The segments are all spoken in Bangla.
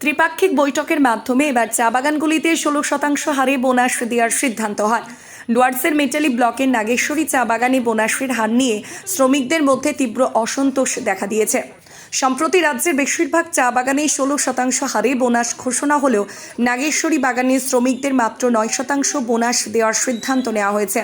ত্রিপাক্ষিক বৈঠকের মাধ্যমে এবার চা বাগানগুলিতে ষোলো শতাংশ হারে বোনাস দেওয়ার সিদ্ধান্ত হয়। ডুয়ার্সের মেটালি ব্লকের নাগেশ্বরী চা বাগানে বোনাসের হার নিয়ে শ্রমিকদের মধ্যে তীব্র অসন্তোষ দেখা দিয়েছে। সম্প্রতি রাজ্যের বেশিরভাগ চা বাগানে ষোলো শতাংশ হারে বোনাস ঘোষণা হলেও নাগেশ্বরী বাগানের শ্রমিকদের মাত্র নয় শতাংশ বোনাস দেওয়ার সিদ্ধান্ত নেওয়া হয়েছে।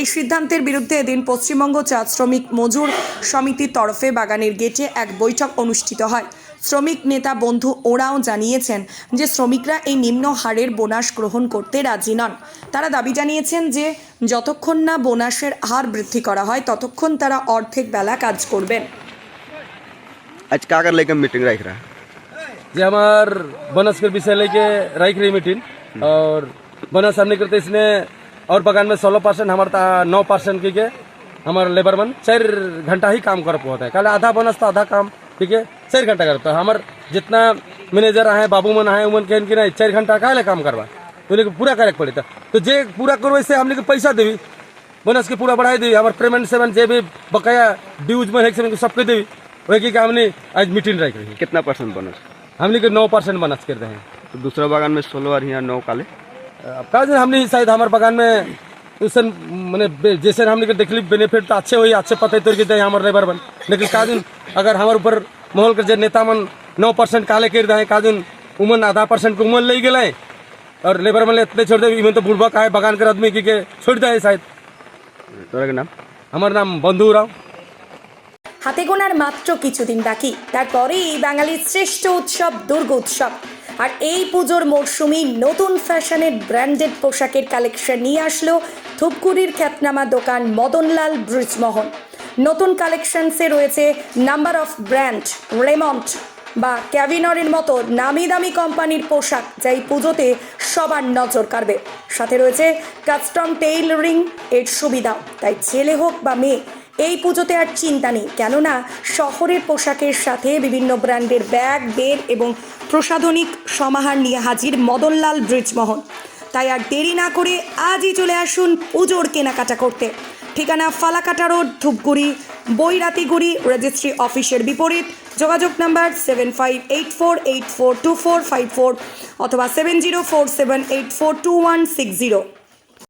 এই সিদ্ধান্তের বিরুদ্ধে এদিন পশ্চিমবঙ্গ চা শ্রমিক মজুর সমিতির তরফে বাগানের গেটে এক বৈঠক অনুষ্ঠিত হয়। শ্রমিক নেতা বন্ধু ওরাও জানিয়েছেন যে শ্রমিকরা এই নিম্ন হারের বোনাস গ্রহণ করতে রাজি নন তারা দাবি জানিয়েছেন যে যতক্ষণ না বোনাসের হার বৃদ্ধি করা হয় ততক্ষণ তারা অর্ধেক বেলা কাজ করবেন आज का कर लेके मीटिंग रख रहा है जे हमार बोनस के विषय लेके रख रही मीटिंग और बोनस हमने करते इसमें और बगान में सोलह परसेंट हमारे नौ परसेंट की के हमारे लेबर मन चार घंटा ही काम कर पाता है कल आधा बोनस तो आधा काम ठीक है चार घंटा करता है हमार जितना मैनेजर आए बाबू मन आए उमन के नहीं चार घंटा काहे काम करवा। तो लेके पूरा करे पड़े। था तो जे पूरा करो वैसे हमने के पैसा देवी। बोनस के पूरा बढ़ाई देवी। हमारे पेमेंट सेवन जे भी बकाया ड्यूज में है से सबके देवी। वही की हमने आज मीटिंग रख रही कितना परसेंट बोनस हमने के नौ परसेंट बोनस कर रहे हैं। तो दूसरा बागान में सोलह और यहाँ नौ काले? अब का जाने हमने शायद हमारे बगान में उसन मैंने जैसे हमने के देखली बेनिफिट तो अच्छे हुई अच्छे पते तोड़ के दे हमारे लेबर बन। लेकिन का दिन अगर हमारे ऊपर माहौल के जे नेता मन नौ परसेंट काले कर दे का दिन उमन आधा परसेंट के उमन ले गए और लेबर मन इतने छोड़ दे इमन तो बुढ़बा का है बगान कर आदमी की के छोड़ दे शायद तोरा के नाम हमारा नाम बंधु राव হাতে গোনার মাত্র কিছুদিন বাকি তারপরেই বাঙালির শ্রেষ্ঠ উৎসব দুর্গা উৎসব আর এই পুজোর মরশুমি নতুন ফ্যাশনের ব্র্যান্ডেড পোশাকের কালেকশন নিয়ে আসলো ধূপগুড়ির খ্যাতনামা দোকান মদনলাল ব্রিজমোহন নতুন কালেকশনসে রয়েছে নাম্বার অফ ব্র্যান্ড রেমন্ট বা ক্যাভিনরের মতো নামি দামি কোম্পানির পোশাক যা এই পুজোতে সবার নজর কাড়বে। সাথে রয়েছে কাস্টম টেইলরিং এর সুবিধা তাই ছেলে হোক বা মেয়ে, এই পুজোতে আর চিন্তা নেই। কেননা শহরের পোশাকের সাথে বিভিন্ন ব্র্যান্ডের ব্যাগ বের এবং প্রসাধনিক সমাহার নিয়ে হাজির মদনলাল ব্রিজমোহন। তাই আর দেরি না করে আজই চলে আসুন পুজোর কেনাকাটা করতে। ঠিকানা ফালাকাটা রোড, ধূপগুড়ি, বৈরাতিগুড়ি, রেজিস্ট্রি অফিসের বিপরীত। যোগাযোগ number seven five eight four eight four two four five four অথবা seven zero four seven eight four two one six zero.